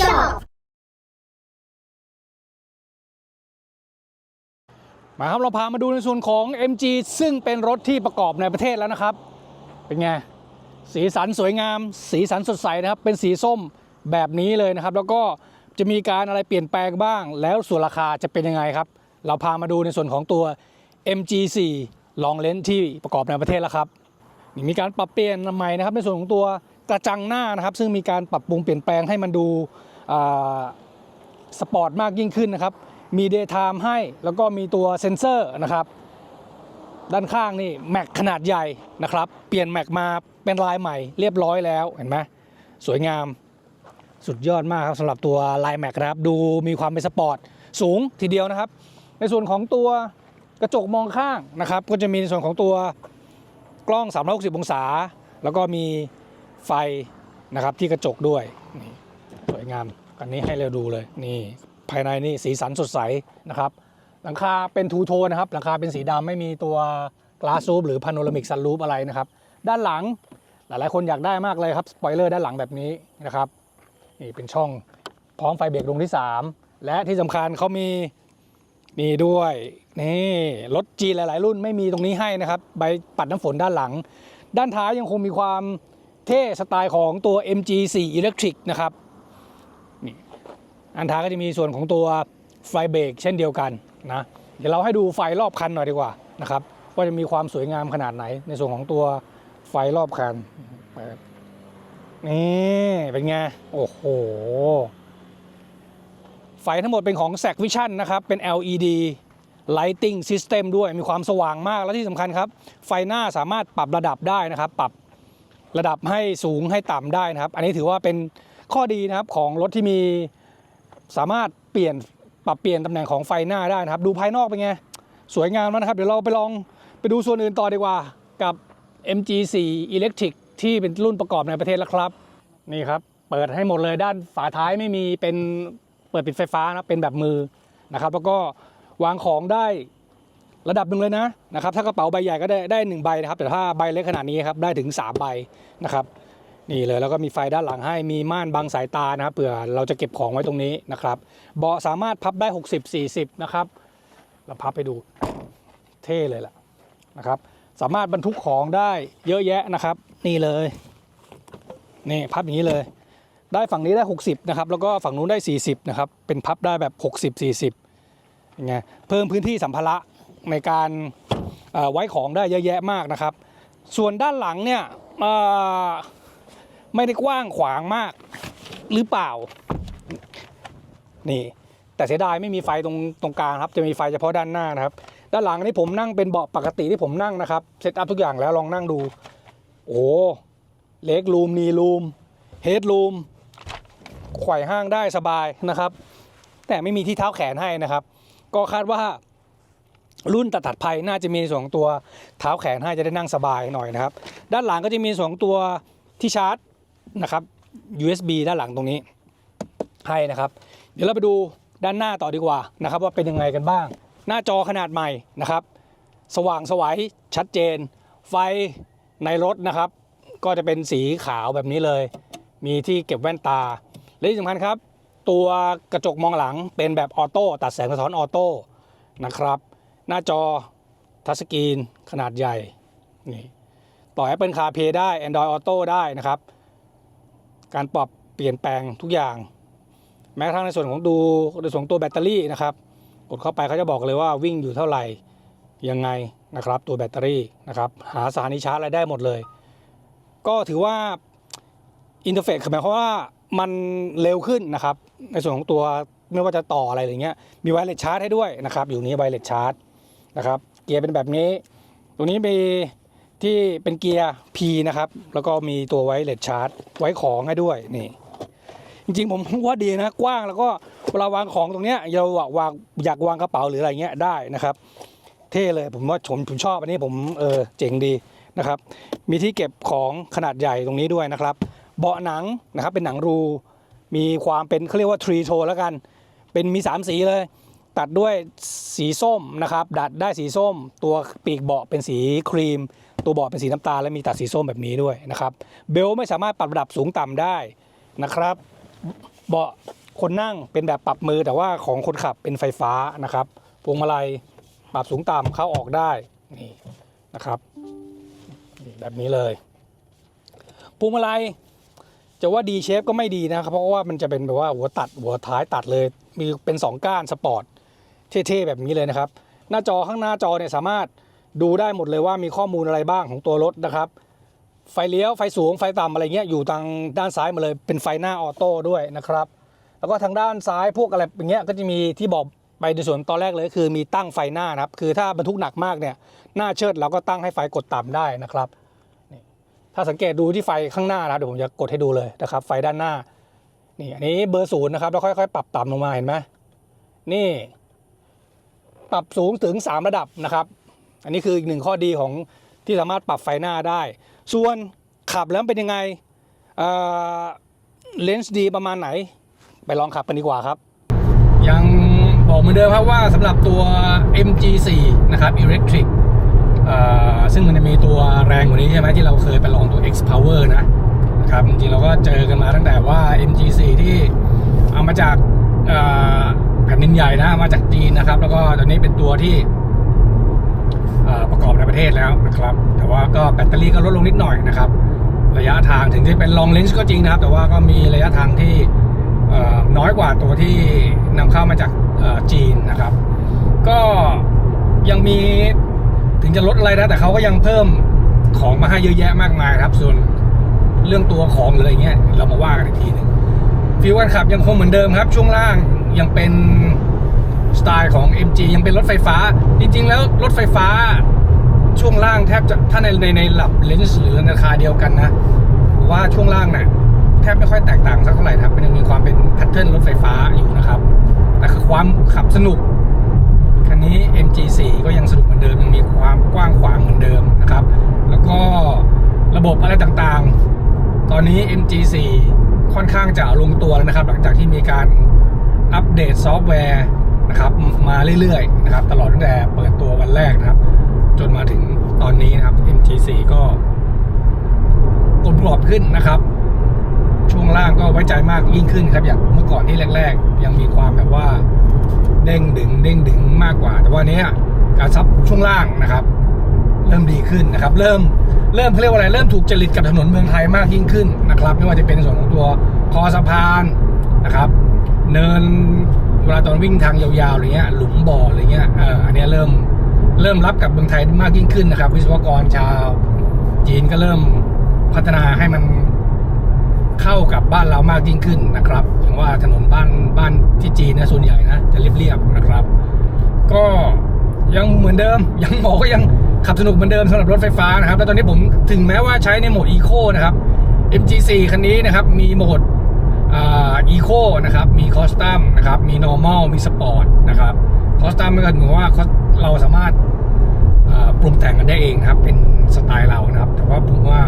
ชอบ มาครับเราพามาดูในส่วนของ MG ซึ่งเป็นรถที่ประกอบในประเทศแล้วนะครับ เป็นไง สีสันสวยงาม สีสันสดใสนะครับ เป็นสีส้มแบบนี้เลยนะครับ แล้วก็จะมีการอะไรเปลี่ยนแปลงบ้าง แล้วส่วนราคาจะเป็นยังไงครับ เราพามาดูในส่วนของตัว MG4 ลองเลนที่ประกอบในประเทศแล้วครับมีการปรับเปลี่ยนใหม่นะครับในส่วนของตัว กระจังหน้านะครับ ซึ่งมีการปรับปรุงเปลี่ยนแปลงให้มันดูสปอร์ตมากยิ่งขึ้นนะครับ มี Daytime ให้แล้วก็มีตัวเซ็นเซอร์นะครับ ด้านข้างนี่แม็กขนาดใหญ่นะครับ เปลี่ยนแม็กมาเป็นลายใหม่เรียบร้อยแล้วเห็นไหมสวยงามสุดยอดมากครับสำหรับตัวลายแม็กนะครับ ดูมีความเป็นสปอร์ตสูงทีเดียวนะครับ ในส่วนของตัวกระจกมองข้างนะครับ ก็จะมีในส่วนของตัวกล้อง 360 องศา แล้วก็มี ไฟนะครับที่กระจกด้วยนี่สวยงามกันนี้ให้เราดูเลยนี่ภายในนี่สีสันสดใสนะครับหลังคาเป็นทูโทนนะครับหลังคาเป็นสีดำไม่มีตัวกลาส o ู p หรือพาโนรามิกซัน o ู p อะไรนะครับ ด้านหลังหลายๆคนอยากได้มากเลยครับสปอยเลอร์ด้านหลังแบบนี้นะครับนี่เป็นช่องพร้อมไฟเบรกดวงที่ 3 และที่สำคัญเขามีนี่ด้วยนี่รถจีนหลาย ๆ รุ่นไม่มีตรงนี้ให้นะครับใบปัดน้ำฝนด้านหลัง ด้านท้ายยังคงมีความ เท่สไตล์ของตัว MG4 Electric นะครับนี่อันท้ายก็จะมีส่วนของตัวไฟเบรกเช่นเดียวกันนะเดี๋ยวเราให้ดูไฟรอบคันหน่อยดีกว่านะครับว่าจะมีความสวยงามขนาดไหน ในส่วนของตัวไฟรอบคันนี่เป็นไง โอ้โห ไฟทั้งหมดเป็นของ s a c Vision นะครับ เป็น LED Lighting System ด้วยมีความสว่างมากและที่สำคัญครับ ไฟหน้าสามารถปรับระดับได้นะครับ ปรับ ระดับให้สูงให้ต่ำได้นะครับ อันนี้ถือว่าเป็นข้อดีนะครับของรถที่มีสามารถเปลี่ยนปรับเปลี่ยนตำแหน่งของไฟหน้าได้นะครับ ดูภายนอกเป็นไง สวยงามแล้วนะครับ เดี๋ยวเราไปลองไปดูส่วนอื่นต่อดีกว่ากับ MG4 Electric ที่เป็นรุ่นประกอบในประเทศแล้วครับ นี่ครับ เปิดให้หมดเลยด้านฝาท้ายไม่มีเป็นเปิดปิดไฟฟ้านะเป็นแบบมือนะครับ แล้วก็วางของได้ ระดับหนึ่งเลยนะนะครับถ้ากระเป๋าใบใหญ่ก็ได้ได้หนึ่งใบนะครับ แต่ถ้าใบเล็กขนาดนี้ครับได้ถึง 3 ใบนะครับนี่เลยแล้วก็มีไฟด้านหลังให้มีม่านบังสายตานะครับเผื่อเราจะเก็บของไว้ตรงนี้นะครับเบาะสามารถพับได้ 60 40 นะครับ เราพับไปดูเท่เลยล่ะนะครับ สามารถบรรทุกของได้เยอะแยะนะครับ นี่เลยนี่พับอย่างนี้เลย ได้ฝั่งนี้ได้ 60นะครับแล้วก็ฝั่งนู้นได้ 40นะครับเป็นพับได้แบบ 60 40ยังไงเพิ่มพื้นที่สัมภาระ ในการไว้ของได้เยอะแยะมากนะครับ ส่วนด้านหลังเนี่ยไม่ได้กว้างขวางมากหรือเปล่า นี่ แต่เสียดายไม่มีไฟตรงตรงกลางครับ จะมีไฟเฉพาะด้านหน้านะครับ ด้านหลังอันนี้ผมนั่งเป็นเบาะปกติที่ผมนั่งนะครับเซตอัพทุกอย่างแล้วลองนั่งดู โอ้เล็กรูมนีรูมเฮดรูมไขว่ห้างได้สบายนะครับ แต่ไม่มีที่เท้าแขนให้นะครับ ก็คาดว่า รุ่นตัดถัดๆไปน่าจะมีส่วนของตัวเท้าแขนให้จะได้นั่งสบายหน่อยนะครับ ด้านหลังก็จะมีส่วนของตัวที่ชาร์จนะครับ USB ด้านหลังตรงนี้ให้นะครับ เดี๋ยวเราไปดูด้านหน้าต่อดีกว่านะครับ ว่าเป็นยังไงกันบ้าง หน้าจอขนาดใหม่นะครับ สว่างสวัยชัดเจน ไฟในรถนะครับ ก็จะเป็นสีขาวแบบนี้เลย มีที่เก็บแว่นตา และที่สำคัญครับ ตัวกระจกมองหลังเป็นแบบออโต้ตัดแสงสะท้อนออโต้นะครับ หน้าจอทัชสกรีนขนาดใหญ่นี่ต่อ Apple CarPlay ได้ Android Auto ได้นะครับ การปรับเปลี่ยนแปลงทุกอย่าง แม้กระทั่งในส่วนของดูในส่วนตัวแบตเตอรี่นะครับกดเข้าไปเขาจะบอกเลยว่าวิ่งอยู่เท่าไหร่ยังไงนะครับ ตัวแบตเตอรี่นะครับ หาสถานีชาร์จอะไรได้หมดเลย ก็ถือว่าอินเทอร์เฟซหมายความว่ามันเร็วขึ้นนะครับ ในส่วนของตัวไม่ว่าจะต่ออะไรอย่างเงี้ยมีไวเลสชาร์จให้ด้วยนะครับ อยู่นี้ไวเลสชาร์จ นะครับ เกียร์เป็นแบบนี้ ตรงนี้มีที่เป็นเกียร์ P นะครับ แล้วก็มีตัวไวเลสชาร์จ ไว้ของให้ด้วยนี่ จริงๆ ผมว่าดีนะกว้างแล้วก็เวลาวางของตรงเนี้ยเราวางอยากวางกระเป๋าหรืออะไรเงี้ยได้นะครับ เท่เลยผมว่าผมผมชอบอันนี้ผมเออเจ๋งดีนะครับ มีที่เก็บของขนาดใหญ่ตรงนี้ด้วยนะครับ เบาะหนังนะครับเป็นหนังรู มีความเป็นเขาเรียกว่าทรีโทแล้วกัน เป็นมี3สีเลย ตัดด้วยสีส้มนะครับ ดัดได้สีส้ม ตัวปีกเบาะเป็นสีครีม ตัวเบาะเป็นสีน้ำตาลและมีตัดสีส้มแบบนี้ด้วยนะครับ เบลไม่สามารถปรับระดับสูงต่ำได้นะครับ เบาะคนนั่งเป็นแบบปรับมือแต่ว่าของคนขับเป็นไฟฟ้านะครับพวงมาลัยปรับสูงต่ำเข้าออกได้นี่นะครับ แบบนี้เลยพวงมาลัยจะว่าดีเชฟก็ไม่ดีนะครับ เพราะว่ามันจะเป็นแบบว่าหัวตัดหัวท้ายตัดเลย มีเป็นสองก้านสปอร์ต เท่ๆแบบนี้เลยนะครับ หน้าจอข้างหน้าจอเนี่ยสามารถดูได้หมดเลยว่ามีข้อมูลอะไรบ้างของตัวรถนะครับ ไฟเลี้ยวไฟสูงไฟต่ำอะไรเงี้ยอยู่ทางด้านซ้ายมาเลยเป็นไฟหน้าออโต้ด้วยนะครับ แล้วก็ทางด้านซ้ายพวกอะไรอย่างเงี้ยก็จะมีที่บอกไปในส่วนตอนแรกเลยคือมีตั้งไฟหน้านะครับคือถ้าบรรทุกหนักมากเนี่ยหน้าเชิดเราก็ตั้งให้ไฟกดต่ำได้นะครับนี่ถ้าสังเกตดูที่ไฟข้างหน้านะเดี๋ยวผมจะกดให้ดูเลยนะครับไฟด้านหน้านี่อันนี้เบอร์ศูนย์นะครับแล้วค่อยๆ ปรับต่ำลงมาเห็นไหมนี่ ปรับสูงถึง 3 ระดับนะครับ อันนี้คืออีกหนึ่งข้อดีของที่สามารถปรับไฟหน้าได้ ส่วนขับแล้วเป็นยังไงเลนส์ดีประมาณไหน ไปลองขับกันดีกว่าครับ ยังบอกเหมือนเดิมครับว่าสำหรับตัว MG4 นะครับ Electric ซึ่งมันจะมีตัวแรงกว่านี้ใช่ไหมที่เราเคยไปลองตัว X Power นะนะครับจริงๆเราก็เจอกันมาตั้งแต่ว่า MG4 ที่เอามาจาก เอ่อแผ่นดินใหญ่นะมาจากจีนนะครับ แล้วก็ตอนนี้เป็นตัวที่ประกอบในประเทศแล้วนะครับ แต่ว่าก็แบตเตอรี่ก็ลดลงนิดหน่อยนะครับ ระยะทางถึงจะเป็น long range ก็จริงนะครับ แต่ว่าก็มีระยะทางที่น้อยกว่าตัวที่นำเข้ามาจากจีนนะครับ ก็ยังมีถึงจะลดอะไรนะแต่เขาก็ยังเพิ่มของมาให้เยอะแยะมากมายครับ ส่วนเรื่องตัวของหรืออะไรเงี้ยเรามาว่ากันอีกทีหนึ่งฟิวการขับยังคงเหมือนเดิมครับ ช่วงล่าง ยังเป็นสไตล์ของ MG ยังเป็นรถไฟฟ้า จริง ๆ แล้วรถไฟฟ้าช่วงล่างแทบจะถ้าในในในหลับเลนส์หรือราคาเดียวกันนะว่าช่วงล่างเนี่ยแทบไม่ค่อยแตกต่างสักเท่าไหร่ครับมันยังมีความเป็นแพทเทิร์นรถไฟฟ้าอยู่นะครับ แต่คือความขับสนุก คันนี้ MG4 ก็ยังสนุกเหมือนเดิม ยังมีความกว้างขวางเหมือนเดิมนะครับ แล้วก็ระบบอะไรต่างๆ ตอนนี้ MG4 ค่อนข้างจะลงตัวแล้วนะครับ หลังจากที่มีการ อัปเดตซอฟต์แวร์นะครับมาเรื่อยๆนะครับตลอดตั้งแต่เปิดตัววันแรกนะครับ จนมาถึงตอนนี้นะครับ MG4 ก็กลมกรอบขึ้นนะครับ ช่วงล่างก็ไว้ใจมากยิ่งขึ้นครับอย่างเมื่อก่อนที่แรก ๆ ยังมีความแบบว่าเด้งดึงเด้งดึงมากกว่า แต่ว่านี้การซับช่วงล่างนะครับ เริ่มดีขึ้นนะครับ เริ่มเริ่มเขาเรียกว่าอะไรเริ่มถูกจริตกับถนนเมืองไทยมากยิ่งขึ้นนะครับ ไม่ว่าจะเป็นส่วนของตัวคอสะพานนะครับ เนินเวลาตอนวิ่งทางยาวๆอะไรเงี้ยหลุมบ่ออะไรเงี้ยเอออันนี้เริ่มเริ่มรับกับเมืองไทยมากยิ่งขึ้นนะครับ วิศวกรชาวจีนก็เริ่มพัฒนาให้มันเข้ากับบ้านเรามากยิ่งขึ้นนะครับอย่างว่าถนนบ้านบ้านที่จีนนะส่วนใหญ่นะจะเรียบๆนะครับ ก็ยังเหมือนเดิมยังบอกก็ยังขับสนุกเหมือนเดิมสำหรับรถไฟฟ้านะครับ แล้วตอนนี้ผมถึงแม้ว่าใช้ในโหมด Eco นะครับ MG4 คันนี้นะครับ มีโหมด อ่า Eco นะครับ มี Custom นะครับ มี Normal มี Sport นะครับ Custom ก็เหมือนว่าเราสามารถปรุงแต่งกันได้เองครับ เป็นสไตล์เรานะครับ แต่ว่าผมว่า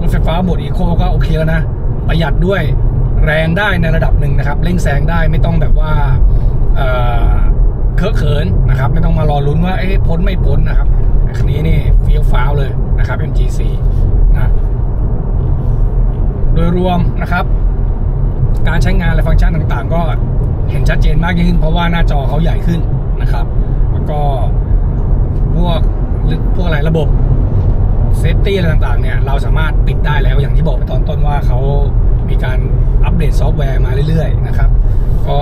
รถไฟฟ้าโหมดอีโคก็โอเคแล้วนะ ประหยัดด้วยแรงได้ในระดับหนึ่งนะครับ เร่งแซงได้ไม่ต้องแบบว่าเอ่อเคอะเขินนะครับ ไม่ต้องมารอลุ้นว่าเอ๊ะพ้นไม่พ้นนะครับคันนี้นี่เฟี้ยวฟ้าวเลยนะครับ MG4 นะ โดยรวมนะครับ การใช้งานและฟังก์ชันต่างๆ ก็เห็นชัดเจนมากยิ่งขึ้น เพราะว่าหน้าจอเขาใหญ่ขึ้นนะครับ แล้วก็พวกพวกอะไรระบบเซฟตี้อะไรต่างๆเนี่ยเราสามารถปิดได้แล้วอย่างที่บอกไปตอนต้นว่าเขามีการอัปเดตซอฟต์แวร์มาเรื่อยๆนะครับ ก็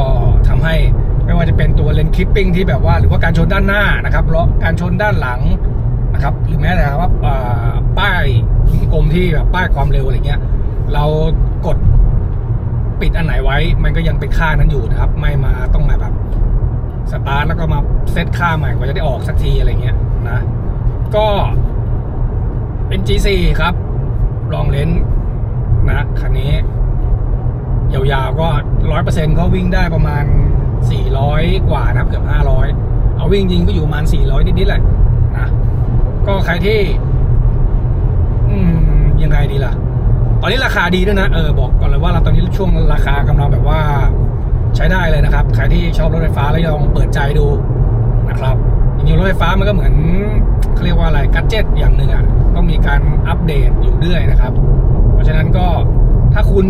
ทำให้ไม่ว่าจะเป็นตัวเลนคิปปิ้งที่แบบว่าหรือว่าการชนด้านหน้านะครับแล้วการชนด้านหลังนะครับหรือแม้แต่ว่าอ่าป้ายกลมที่แบบป้ายความเร็วอะไรเงี้ยเรากด ปิดอันไหนไว้ มันก็ยังเป็นค่านั้นอยู่นะครับ ไม่มาต้องมาแบบสตาร์ทแล้วก็มาเซตค่าใหม่กว่าจะได้ออกสักทีอะไรเงี้ยนะ ก็เป็น G4 ครับลองเลนนะคันนี้ ยาวๆก็ร้อยเปอร์เซ็นต์ก็วิ่งได้ประมาณสี่ร้อยกว่านะครับเกือบห้าร้อยเอาวิ่งจริงก็อยู่ประมาณสี่ร้อยนิดๆแหละนะก็ใครที่ อืมยังไงดีล่ะ ตอนนี้ราคาดีด้วยนะ เออ บอกก่อนเลยว่าเราตอนนี้ช่วงราคากำลังแบบว่าใช้ได้เลยนะครับ ใครที่ชอบรถไฟฟ้าแล้วลองเปิดใจดูนะครับจริงๆรถไฟฟ้ามันก็เหมือนเขาเรียกว่าอะไรกัจเจตอย่างหนึ่งอะต้องมีการอัปเดตอยู่เรื่อยนะครับ เพราะฉะนั้นก็ถ้าคุณ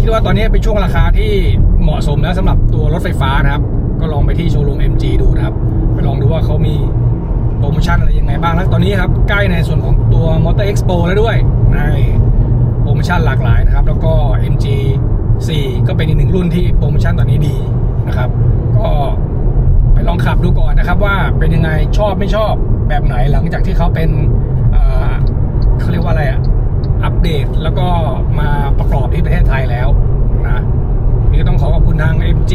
คิดว่าตอนนี้เป็นช่วงราคาที่เหมาะสมแล้วสำหรับตัวรถไฟฟ้านะครับ ก็ลองไปที่โชว์รูม MG ดูนะครับ ไปลองดูว่าเขามีโปรโมชั่นอะไรยังไงบ้างแล้วตอนนี้ครับ ใกล้ในส่วนของตัว Motor Expo แล้วด้วยใน รโมชั่นหลากหลายนะครับ แล้วก็ MG 4 ก็เป็นอีกหนึ่งรุ่นที่โปรโมชั่นตอนนี้ดีนะครับ ก็ไปลองขับดูก่อนนะครับว่าเป็นยังไงชอบไม่ชอบแบบไหนหลังจากที่เขาเป็นเขาเรียกว่าอะไรอะอัปเดตแล้วก็มาประกอบที่ประเทศไทยแล้วนะนี่ก็ต้องขอขอบคุณทาง MG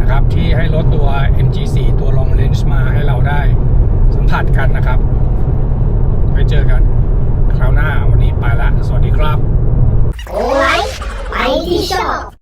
นะครับที่ให้รถตัว MG4 ตัว Long Range มาให้เราได้สัมผัสกันนะครับ ไว้เจอกันคราวหน้า ไปละสวัสดีครับโอ้ไลไปที่ชอบ